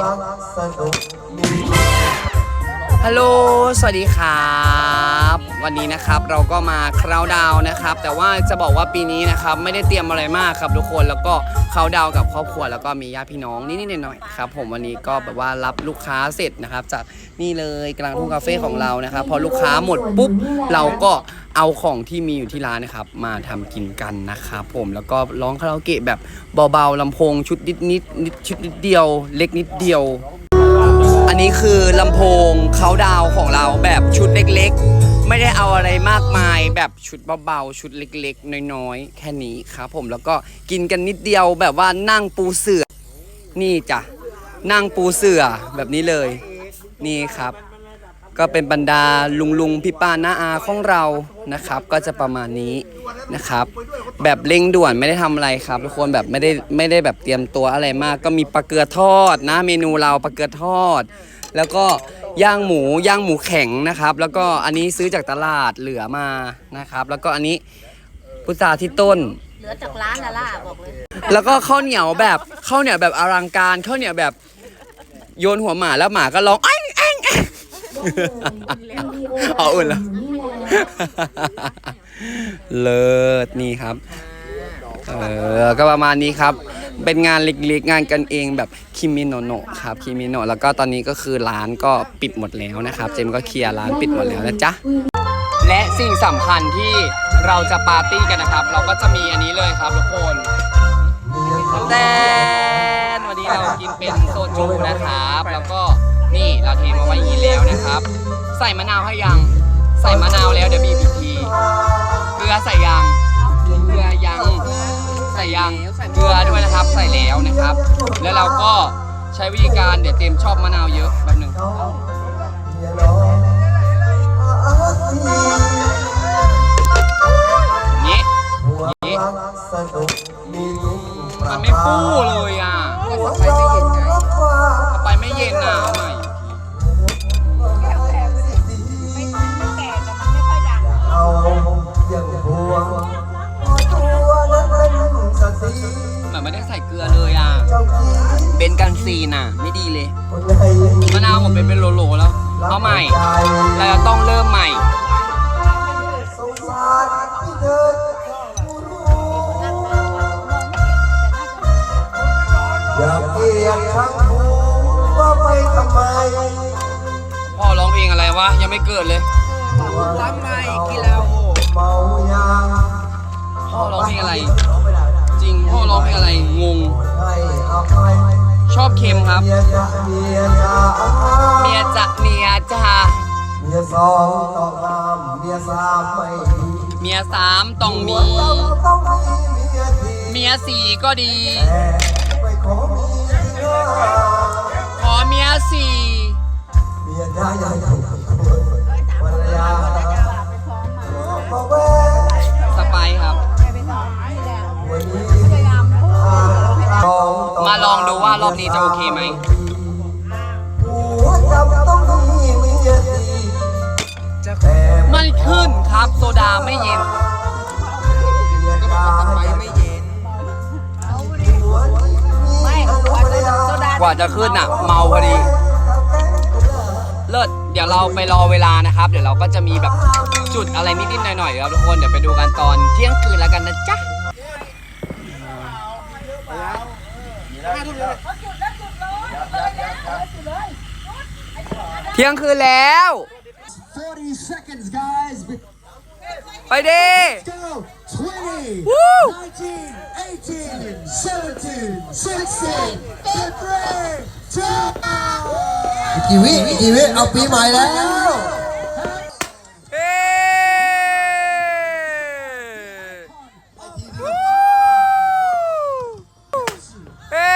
三、二、一。 ฮัลโหล สวัสดีครับ วันนี้นะครับเราก็มาคราวดาวนะครับ แต่ว่าจะบอกว่าปีนี้นะครับไม่ได้เตรียมอะไรมากครับทุกคน แล้วก็คราวดาวกับครอบครัว แล้วก็มีญาติพี่น้องนิดๆหน่อยๆครับผมวันนี้ก็แบบว่ารับลูกค้าเสร็จนะครับ จากนี่เลยกลางทุ่งคาเฟ่ของเรานะครับ พอลูกค้าหมดปุ๊บเราก็เอาของที่มีอยู่ที่ร้านนะครับ มาทำกินกันนะครับผมแล้วก็ร้องคาราโอเกะแบบเบาๆลำโพงชุดนิดนิดนิดชุดนิดเดียว เล็กนิดเดียว นี้คือลำโพงเขาดาวของเราแบบชุดเล็กๆ ไม่ได้เอาอะไรมากมายแบบชุดเบาๆ ชุดเล็กๆ น้อยๆ แค่นี้ครับผมแล้วก็กินกันนิดเดียวแบบว่านั่งปูเสือ นี่จ้ะนั่งปูเสือแบบนี้เลย นี่ครับ ก็เป็นบรรดาลุงลุงพี่ป้าน้าอาของเรานะครับ ก็จะประมาณนี้นะครับ แบบเร่งด่วนไม่ได้ทำอะไรครับทุกคนแบบไม่ได้ไม่ได้แบบเตรียมตัวอะไรมาก ก็มีปลาเกลือทอดนะเมนูเราปลาเกลือทอด แล้วก็ย่างหมูย่างหมูแข็งนะครับ แล้วก็อันนี้ซื้อจากตลาดเหลือมานะครับ แล้วก็อันนี้พุทราที่ต้นเหลือจากร้านละล่ะบอกเลยแล้วก็ข้าวเหนียวแบบข้าวเหนียวแบบอลังการข้าวเหนียวแบบโยนหัวหมาแล้วหมาก็ร้องไอ้ไอ้ไอ้ เอาอุ่นแล้ว เลิศนี่ครับ เออ ก็ประมาณนี้ครับ เป็นงานเล็กๆ งานกันเองแบบคิมิโนโนะครับคิมิโนะแล้วก็ตอนนี้ก็คือร้านก็ปิดหมดแล้วนะครับ เจมส์ก็เคลียร์ร้านปิดหมดแล้วนะจ๊ะ และสิ่งสำคัญที่เราจะปาร์ตี้กันนะครับ เราก็จะมีอันนี้เลยครับทุกคนแต่วันนี้เรากินเป็นโซจูนะครับ แล้วก็ นี่เราเทมาไว้อย่างนี้แล้วนะครับ ใส่มะนาวให้ยัง ใส่มะนาวแล้วเดี๋ยวบีบอีกทีเกลือใส่ยังเกลือยังใส่ยังเกลือด้วยนะครับ ใส่แล้วนะครับ แล้วเราก็ใช้วิธีการเดี๋ยวเต็มชอบมะนาวเยอะแบบหนึ่งนี้นี้มันไม่ฟู่เลยอะเอาไปไม่เย็นอะเอาใหม่ ซีนอะ ไม่ดีเลยคนใหญ่มะนาวหมดเป็นเป็นโหลๆแล้ว เอาใหม่ เราจะต้องเริ่มใหม่สงสารที่เธอผู้รู้อย่าเกลียดชังผูว่าไปทำไมพ่อร้องเพลงอะไรวะ ยังไม่เกิดเลยทำไมกินแล้วเมายาพ่อร้องเพลงอะไร ชอบเค็มครับ เมียจะเมียจะเมียจะเมียจะเมียสองต้องห้ามเมียสามไม่ดีเมียสามต้องมีต้องต้องมีเมียทีเมียสี่ก็ดี แต่ไม่ขอมีเนื้อขอเมียสี่เมียได้ยังถูกภรรยาบอกว่า สไปซ์ครับ ดูว่ารอบนี้จะโอเคไหมหัวจำต้องมีเมียทีแต่ไม่ขึ้นครับโซดาไม่เย็นเมียตายไม่เย็นหัวไม่ภรรยากว่าจะขึ้นอะ เมาพอดี เลิศเดี๋ยวเราไปรอเวลานะครับ เดี๋ยวเราก็จะมีแบบจุดอะไรนิดๆหน่อยๆครับทุกคนเดี๋ยวไปดูกันตอนเที่ยงคืนแล้วกันนะจ๊ะ เที่ยงคืนแล้ว 40 seconds, guys. ไปดิ Go. 20, Woo! 19, 18, 17, 16, 15, 2. กี่วิกี่วิเอาปีใหม่แล้ว เฮ้เฮ้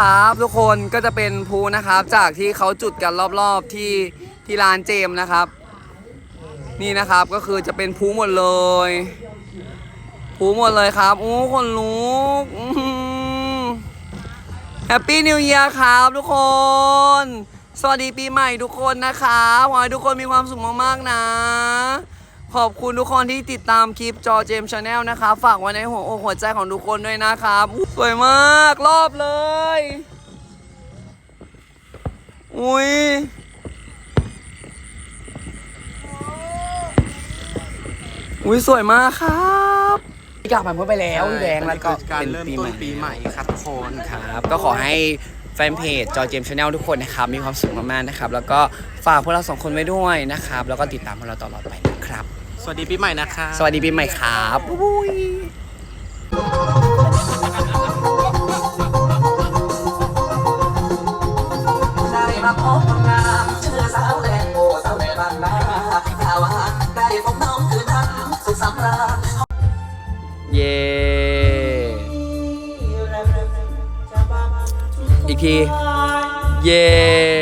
ครับ ทุกคนก็จะเป็นภูนะครับ จากที่เขาจุดกันรอบๆที่ที่ลานเจมนะครับ นี่นะครับก็คือจะเป็นภูหมดเลยภูหมดเลยครับโอ้คนลุกแฮปปี้นิว e ย r ครับทุกคน สวัสดีปีใหม่ทุกคนนะครับขอให้ทุกคนมีความสุขมากๆนะ ขอบคุณทุกคนที่ติดตามคลิปจอเจมชาแนลนะครับฝากไว้ในหัวอกหัวใจของทุกคนด้วยนะครับอุ๊ยสวยมากรอบเลย อุ้ยอุ้ยสวยมากครับพี่กลับผ่านพ้นไปแล้วพี่แบงค์แล้วก็การเป็นเริ่มปีต้ใหนม่ปีใหม่ครับทุกคนครับ ก็ขอให้แฟนเพจจอเจมชาแนลทุกคนนะครับ มีความสุขมากๆนะครับ แล้วก็ฝากพวกเราสองคนไว้ด้วยนะครับ แล้วก็ติดตามพวกเราตลอดไปนะครับ สวัสดีปีใหม่นะคะ สวัสดีปีใหม่ครับบุ้ยได้มาพบคนงามชื่อสาวแดงโบสาวแดงบ้านนาสาวหาได้พบน้องคืนนั้นสุขสำราญเย่อีกที เย่